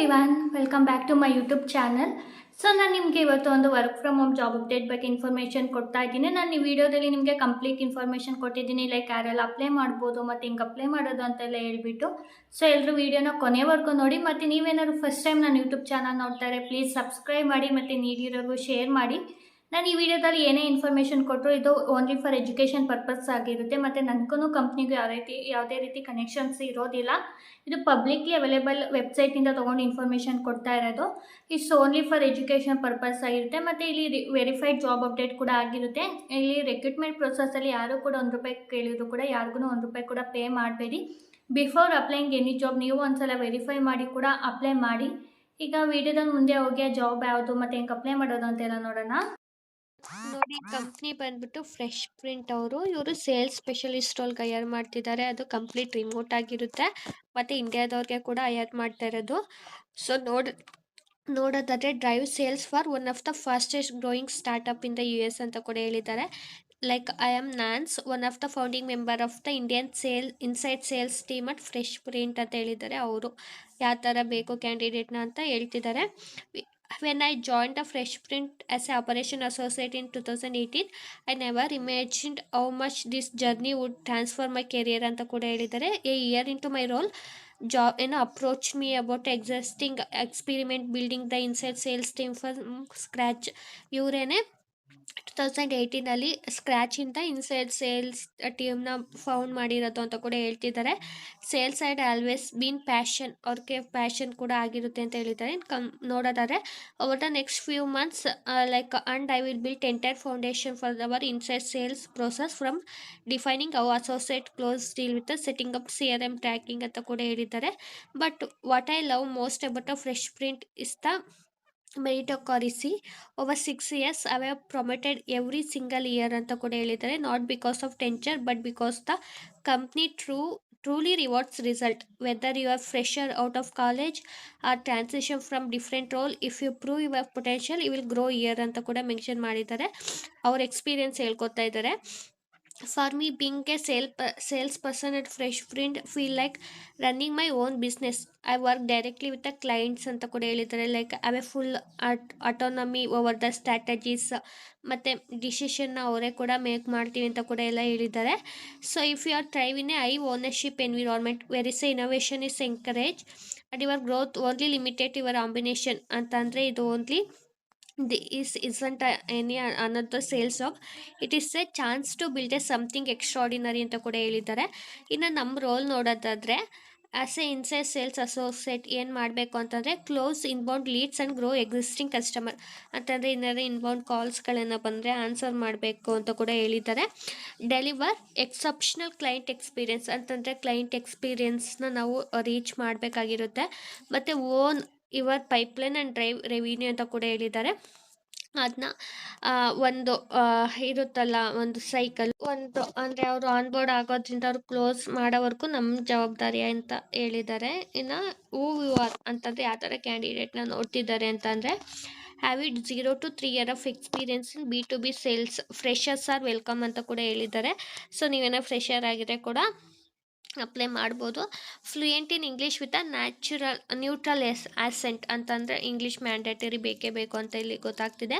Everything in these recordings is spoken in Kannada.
Everyone welcome back to my YouTube channel so ನಾನು ನಿಮಗೆ ಇವತ್ತು ಒಂದು work from home job update ಬಗ್ಗೆ ಇನ್ಫಾರ್ಮೇಷನ್ ಕೊಡ್ತಾ ಇದ್ದೀನಿ. ನಾನು ಈ ವಿಡಿಯೋದಲ್ಲಿ ನಿಮಗೆ ಕಂಪ್ಲೀಟ್ ಇನ್ಫಾರ್ಮೇಷನ್ ಕೊಟ್ಟಿದ್ದೀನಿ. ಲೈಕ್ ಯಾರೆಲ್ಲ ಅಪ್ಲೈ ಮಾಡ್ಬೋದು, ಮತ್ತು ಹಿಂಗೆ ಅಪ್ಲೈ ಮಾಡೋದು ಅಂತೆಲ್ಲ ಹೇಳ್ಬಿಟ್ಟು. ಸೊ ಎಲ್ಲರೂ ವೀಡಿಯೋನ ಕೊನೆವರೆಗೂ ನೋಡಿ. ಮತ್ತು ನೀವೇನಾದ್ರು ಫಸ್ಟ್ ಟೈಮ್ ನಾನು ಯೂಟ್ಯೂಬ್ ಚಾನಲ್ ನೋಡ್ತಾರೆ ಪ್ಲೀಸ್ ಸಬ್ಸ್ಕ್ರೈಬ್ ಮಾಡಿ, ಮತ್ತು ನೀಡಿರೋರ್ಗೂ ಶೇರ್ ಮಾಡಿ. ನಾನು ಈ ವಿಡಿಯೋದಲ್ಲಿ ಏನೇ ಇನ್ಫಾರ್ಮೇಷನ್ ಕೊಟ್ಟರು ಇದು ಓನ್ಲಿ ಫಾರ್ ಎಜುಕೇಷನ್ ಪರ್ಪಸ್ ಆಗಿರುತ್ತೆ. ಮತ್ತು ನನಗೂ ಕಂಪ್ನಿಗೂ ಯಾವ ರೀತಿ, ಯಾವುದೇ ರೀತಿ ಕನೆಕ್ಷನ್ಸ್ ಇರೋದಿಲ್ಲ. ಇದು ಪಬ್ಲಿಕ್ಲಿ ಅವೈಲೇಬಲ್ ವೆಬ್ಸೈಟಿಂದ ತೊಗೊಂಡು ಇನ್ಫಾರ್ಮೇಷನ್ ಕೊಡ್ತಾ ಇರೋದು. It's only for education purpose ಆಗಿರುತ್ತೆ. ಮತ್ತು ಇಲ್ಲಿ ವೆರಿಫೈಡ್ ಜಾಬ್ ಅಪ್ಡೇಟ್ ಕೂಡ ಆಗಿರುತ್ತೆ. ಇಲ್ಲಿ ರೆಕ್ರೂಟ್ಮೆಂಟ್ ಪ್ರೊಸೆಸಲ್ಲಿ ಯಾರು ಕೂಡ ಒಂದು ರೂಪಾಯಿ ಕೇಳಿದ್ರು ಕೂಡ ಯಾರಿಗೂ ಒಂದು ರೂಪಾಯಿ ಕೂಡ ಪೇ ಮಾಡಬೇಡಿ. ಬಿಫೋರ್ ಅಪ್ಲೈಂಗ್ ಎನಿ ಜಾಬ್ ನೀವು ಒಂದ್ಸಲ ವೆರಿಫೈ ಮಾಡಿ ಕೂಡ ಅಪ್ಲೈ ಮಾಡಿ. ಈಗ ವಿಡಿಯೋದಲ್ಲಿ ಮುಂದೆ ಹೋಗಿ ಜಾಬ್ ಯಾವುದು, ಮತ್ತು ಹೆಂಗೆ ಅಪ್ಲೈ ಮಾಡೋದು ಅಂತೆಲ್ಲ ನೋಡೋಣ. ನೋಡಿ, ಕಂಪ್ನಿ ಬಂದ್ಬಿಟ್ಟು ಫ್ರೆಶ್ ಪ್ರಿಂಟ್ ಅವರು. ಇವರು ಸೇಲ್ಸ್ ಸ್ಪೆಷಲಿಸ್ಟ್ ರೋಲ್ಗೆ ಹೈಯರ್ ಮಾಡ್ತಿದ್ದಾರೆ. ಅದು ಕಂಪ್ಲೀಟ್ ರಿಮೋಟ್ ಆಗಿರುತ್ತೆ. ಮತ್ತು ಇಂಡಿಯಾದವ್ರಿಗೆ ಕೂಡ ಹೈಯರ್ ಮಾಡ್ತಾ ಇರೋದು. ಸೊ ನೋಡ್, ನೋಡೋದಾದ್ರೆ drive sales for one of the fastest growing startup in the U S ಅಂತ ಕೂಡ ಹೇಳಿದ್ದಾರೆ. Like I am ನಾನ್ಸ್ one of the founding member of the Indian sale inside sales team at Fresh Print ಅಂತ ಹೇಳಿದ್ದಾರೆ. ಅವರು ಯಾವ ಥರ ಬೇಕು ಕ್ಯಾಂಡಿಡೇಟ್ನ ಅಂತ ಹೇಳ್ತಿದ್ದಾರೆ. When I joined the Fresh Print as an operation associate in 2018, I never imagined how much this journey would transform my career ಅಂತ ಕೂಡ ಹೇಳಿದ್ದಾರೆ year into my role job ಏನೋ approached me about existing experiment building the inside sales team from scratch ಇವರೇನೆ ಟು ತೌಸಂಡ್ ಏಯ್ಟೀನಲ್ಲಿ ಸ್ಕ್ರ್ಯಾಚಿಂದ ಇನ್ಸೈಡ್ ಸೇಲ್ಸ್ ಟೀಮ್ನ ಫೌಂಡ್ ಮಾಡಿರೋದು ಅಂತ ಕೂಡ ಹೇಳ್ತಿದ್ದಾರೆ. Sales side always been passion ಅವ್ರಿಗೆ ಪ್ಯಾಷನ್ ಕೂಡ ಆಗಿರುತ್ತೆ ಅಂತ ಹೇಳಿದ್ದಾರೆ. ಕಮ್ ನೋಡೋದಾದ್ರೆ over the next few months like and I will built entire foundation for our inside sales process from defining of associate close deal with setting up C R M tracking ಅಂತ ಕೂಡ ಹೇಳಿದ್ದಾರೆ. But what I love most about a Fresh Print is the meritocracy over six years have promoted every single year ಅಂತ ಕೂಡ ಹೇಳಿದ್ದಾರೆ. Not because of tenure but because the company true truly rewards result whether you are fresher out of college or transition from different role if you prove your potential you will grow year ಅಂತ ಕೂಡ ಮೆನ್ಷನ್ ಮಾಡಿದ್ದಾರೆ. ಅವ್ರ ಎಕ್ಸ್ಪೀರಿಯನ್ಸ್ ಹೇಳ್ಕೊತಾ ಇದ್ದಾರೆ. ಫಾರ್ ಬಿಂಗ್ ಎ ಸೇಲ್ ಪ sales person at Fresh Print feel like running my own business I work directly with the clients ಅಂತ ಕೂಡ ಹೇಳಿದ್ದಾರೆ. Like I a full at autonomy over the strategies ಮತ್ತು ಡಿಸಿಷನ್ನ ಅವರೇ ಕೂಡ ಮೇಕ್ ಮಾಡ್ತೀವಿ ಅಂತ ಕೂಡ ಎಲ್ಲ ಹೇಳಿದ್ದಾರೆ. So if you are thrive a I ownership environment where is a innovation is encourage and your growth only limited your combination ಅಂತಂದರೆ ಇದು only the is a, any another sales of it is a chance to build a something extraordinary ಅಂತ ಕೂಡ ಹೇಳಿದ್ದಾರೆ. ಇನ್ನು ನಮ್ಮ ರೋಲ್ ನೋಡೋದಾದರೆ as a inside sales associate ಏನು ಮಾಡಬೇಕು ಅಂತಂದರೆ close inbound leads and grow existing customer ಅಂತಂದರೆ ಏನಾದ್ರು ಇನ್ಬೌಂಡ್ ಕಾಲ್ಸ್ಗಳನ್ನು ಬಂದರೆ ಆನ್ಸರ್ ಮಾಡಬೇಕು ಅಂತ ಕೂಡ ಹೇಳಿದ್ದಾರೆ. ಡೆಲಿವರ್ ಎಕ್ಸೆಪ್ಷನಲ್ ಕ್ಲೈಂಟ್ ಎಕ್ಸ್ಪೀರಿಯನ್ಸ್ ಅಂತಂದರೆ ಕ್ಲೈಂಟ್ ಎಕ್ಸ್ಪೀರಿಯನ್ಸ್ನ ನಾವು ರೀಚ್ ಮಾಡಬೇಕಾಗಿರುತ್ತೆ. ಮತ್ತು own every pipeline and drive revenue ಅಂತ ಕೂಡ ಹೇಳಿದ್ದಾರೆ. ಅದನ್ನ ಒಂದು ಇರುತ್ತಲ್ಲ, ಒಂದು ಸೈಕಲ್ ಒಂದು, ಅಂದರೆ ಅವರು ಆನ್ಬೋರ್ಡ್ ಆಗೋದ್ರಿಂದ ಅವ್ರು ಕ್ಲೋಸ್ ಮಾಡೋವರೆಗೂ ನಮ್ಮ ಜವಾಬ್ದಾರಿ ಅಂತ ಹೇಳಿದ್ದಾರೆ. ಇನ್ನು ಹೂ ಯು ಆರ್ ಅಂತಂದರೆ ಯಾವ ಥರ ಕ್ಯಾಂಡಿಡೇಟ್ನ ನೋಡ್ತಿದ್ದಾರೆ ಅಂತಂದರೆ have it zero to three year of experience in B to B sales freshers are welcome ಅಂತ ಕೂಡ ಹೇಳಿದ್ದಾರೆ. ಸೊ ನೀವೇನೋ ಫ್ರೆಷರ್ ಆಗಿದ್ರೆ ಕೂಡ ಅಪ್ಲೈ ಮಾಡ್ಬೋದು. Fluent in English with a natural neutral accent ಅಂತಂದರೆ ಇಂಗ್ಲೀಷ್ ಮ್ಯಾಂಡೇಟರಿ ಬೇಕೇ ಬೇಕು ಅಂತ ಇಲ್ಲಿ ಗೊತ್ತಾಗ್ತಿದೆ.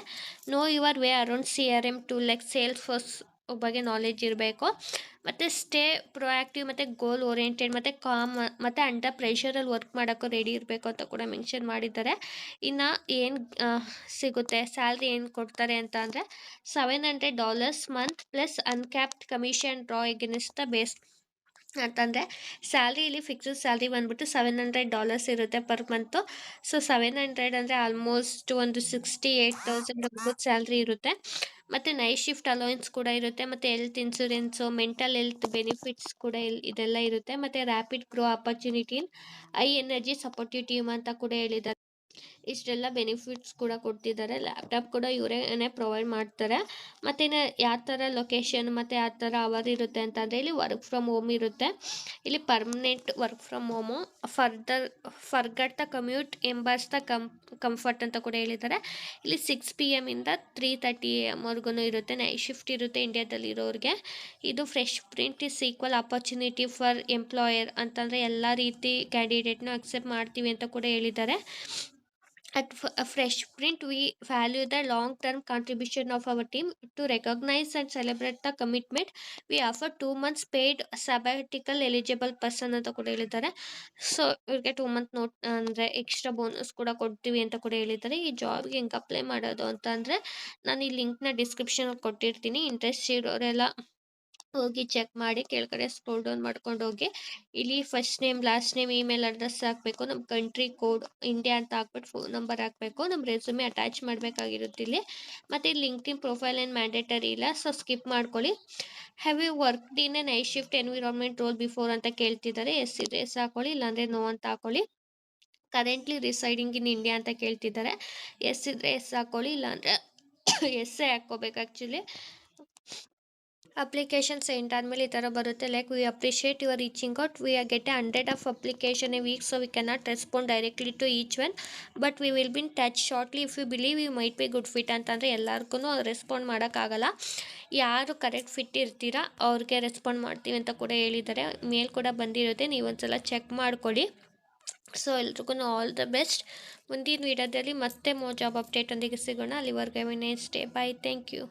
Know your way around C R M to like Salesforce ಬಗ್ಗೆ ನಾಲೆಜ್ ಇರಬೇಕು. ಮತ್ತು ಸ್ಟೇ ಪ್ರೊಯಾಕ್ಟಿವ್ ಮತ್ತು ಗೋಲ್ ಓರಿಯೆಂಟೆಡ್ ಮತ್ತು ಕಾಮ್ ಮತ್ತು ಅಂಡರ್ ಪ್ರೆಷರಲ್ಲಿ ವರ್ಕ್ ಮಾಡೋಕ್ಕೂ ರೆಡಿ ಇರಬೇಕು ಅಂತ ಕೂಡ ಮೆನ್ಷನ್ ಮಾಡಿದ್ದಾರೆ. ಇನ್ನು ಏನು ಸಿಗುತ್ತೆ? ಸ್ಯಾಲ್ರಿ ಏನು ಕೊಡ್ತಾರೆ ಅಂತ ಅಂದರೆ seven hundred dollars month plus uncapped commission draw against the base ಅಂತಂದರೆ ಸ್ಯಾಲ್ರಿ ಇಲ್ಲಿ ಫಿಕ್ಸ್ಡ್ ಸ್ಯಾಲ್ರಿ ಬಂದ್ಬಿಟ್ಟು ಸೆವೆನ್ ಹಂಡ್ರೆಡ್ ಡಾಲರ್ಸ್ ಇರುತ್ತೆ per month. So seven hundred ಅಂದರೆ ಆಲ್ಮೋಸ್ಟ್ ಒಂದು ಸಿಕ್ಸ್ಟಿ ಏಯ್ಟ್ ತೌಸಂಡ್ ಸ್ಯಾಲ್ರಿ ಇರುತ್ತೆ. ಮತ್ತು ನೈಟ್ ಶಿಫ್ಟ್ ಅಲೋಯನ್ಸ್ ಕೂಡ ಇರುತ್ತೆ, ಮತ್ತು health insurance, mental health benefits ಕೂಡ ಇದೆಲ್ಲ ಇರುತ್ತೆ. ಮತ್ತು rapid grow opportunity in high energy supportive team ಅಂತ ಕೂಡ ಹೇಳಿದ್ದಾರೆ. ಇಷ್ಟೆಲ್ಲ ಬೆನಿಫಿಟ್ಸ್ ಕೂಡ ಕೊಡ್ತಿದ್ದಾರೆ ಲ್ಯಾಪ್ಟಾಪ್ ಕೂಡ ಇವರೇ ಪ್ರೊವೈಡ್ ಮಾಡ್ತಾರೆ. ಮತ್ತು ಯಾವ ಥರ ಲೊಕೇಶನ್ ಮತ್ತು ಯಾವ ಥರ ಅವರ್ ಇರುತ್ತೆ ಅಂತಂದರೆ ಇಲ್ಲಿ ವರ್ಕ್ ಫ್ರಮ್ ಹೋಮ್ ಇರುತ್ತೆ. ಇಲ್ಲಿ permanent work from home further forget the commute embrace the ಕಂ ಕಂಫರ್ಟ್ ಅಂತ ಕೂಡ ಹೇಳಿದ್ದಾರೆ ಇಲ್ಲಿ ಸಿಕ್ಸ್ ಪಿ ಎಮ್ಮಿಂದ ತ್ರೀ ತರ್ಟಿ ಎಮ್ವರೆಗೂ ಇರುತ್ತೆ. ನೈಟ್ ಶಿಫ್ಟ್ ಇರುತ್ತೆ ಇಂಡಿಯಾದಲ್ಲಿ ಇರೋರಿಗೆ. ಇದು Fresh Print is equal opportunity for employer ಅಂತಂದರೆ ಎಲ್ಲ ರೀತಿ ಕ್ಯಾಂಡಿಡೇಟ್ನ ಅಕ್ಸೆಪ್ಟ್ ಮಾಡ್ತೀವಿ ಅಂತ ಕೂಡ ಹೇಳಿದ್ದಾರೆ at a uh, fresh print we value the long term contribution of our team to recognize and celebrate the commitment we offer two months paid sabbatical eligible person ಅಂತ ಕೂಡ ಹೇಳಿದ್ದಾರೆ ಸೊ ಇವ್ರಿಗೆ ಟೂ ಮಂತ್ ನೋಟ್ ಅಂದರೆ ಎಕ್ಸ್ಟ್ರಾ ಬೋನಸ್ ಕೂಡ ಕೊಡ್ತೀವಿ ಅಂತ ಕೂಡ ಹೇಳಿದ್ದಾರೆ ಈ ಜಾಬ್ಗೆ ಹೆಂಗೆ ಅಪ್ಲೈ ಮಾಡೋದು ಅಂತ ಅಂದರೆ ನಾನು ಈ ಲಿಂಕ್ನ ಡಿಸ್ಕ್ರಿಪ್ಷನಲ್ಲಿ ಕೊಟ್ಟಿರ್ತೀನಿ ಇಂಟ್ರೆಸ್ಟ್ ಇರೋರೆಲ್ಲ ಹೋಗಿ ಚೆಕ್ ಮಾಡಿ ಕೆಳಗಡೆ ಸ್ಕ್ರೋಲ್ ಡೌನ್ ಮಾಡ್ಕೊಂಡು ಹೋಗಿ. ಇಲ್ಲಿ first name last name email address ಹಾಕಬೇಕು. ನಮ್ಮ ಕಂಟ್ರಿ ಕೋಡ್ ಇಂಡಿಯಾ ಅಂತ ಹಾಕ್ಬಿಟ್ಟು ಫೋನ್ ನಂಬರ್ ಹಾಕಬೇಕು. ನಮ್ಮ ರೆಸ್ಯೂಮೆ ಅಟ್ಯಾಚ್ ಮಾಡಬೇಕಾಗಿರುತ್ತೆ ಇಲ್ಲಿ. ಮತ್ತು ಇಲ್ಲಿ ಇನ್ ಪ್ರೊಫೈಲ್ ಏನು ಮ್ಯಾಂಡೇಟರಿ ಇಲ್ಲ ಸೊ ಸ್ಕಿಪ್ ಮಾಡ್ಕೊಳ್ಳಿ. Have you work in a night shift environment role before ಅಂತ ಕೇಳ್ತಿದ್ದಾರೆ. ಎಸ್ ಇದ್ರೆ ಎಸ್ ಹಾಕೊಳ್ಳಿ. ಇಲ್ಲಾಂದರೆ ನೋ ಅಂತ ಹಾಕೊಳ್ಳಿ. ಕರೆಂಟ್ಲಿ ರಿಸೈಡಿಂಗ್ ಇನ್ ಇಂಡಿಯಾ ಅಂತ ಕೇಳ್ತಿದ್ದಾರೆ. ಎಸ್ ಇದ್ರೆ ಎಸ್ ಹಾಕೊಳ್ಳಿ. ಇಲ್ಲಾಂದರೆ ಎಸ್ಸೇ ಹಾಕ್ಕೋಬೇಕು ಆ್ಯಕ್ಚುಲಿ ಅಪ್ಲಿಕೇಶನ್ ಸೆಂಟ್ ಆದಮೇಲೆ ಈ ಥರ ಬರುತ್ತೆ. Like we appreciate your reaching out we are get a hundred of application a week so we cannot respond directly to each one but we will be in touch shortly if you believe you might be good fit ಅಂತಂದರೆ ಎಲ್ಲರಿಗೂ ರೆಸ್ಪಾಂಡ್ ಮಾಡೋಕ್ಕಾಗಲ್ಲ. ಯಾರು ಕರೆಕ್ಟ್ ಫಿಟ್ ಇರ್ತೀರಾ, ಅವ್ರಿಗೆ ರೆಸ್ಪಾಂಡ್ ಮಾಡ್ತೀವಿ ಅಂತ ಕೂಡ ಹೇಳಿದ್ದಾರೆ. ಮೇಲ್ ಕೂಡ ಬಂದಿರುತ್ತೆ ನೀವು ಒಂದ್ಸಲ ಚೆಕ್ ಮಾಡ್ಕೊಳ್ಳಿ. ಸೊ ಎಲ್ರಿಗೂ ಆಲ್ ದ ಬೆಸ್ಟ್ ಮುಂದಿನ ವೀಡಿಯೋದಲ್ಲಿ ಮತ್ತೆ ಮೋ ಜಾಬ್ ಅಪ್ಡೇಟ್ ಒಂದಿಗೆ ಸಿಗೋಣ. ಅಲ್ಲಿವರೆಗೆ nice stay bye thank you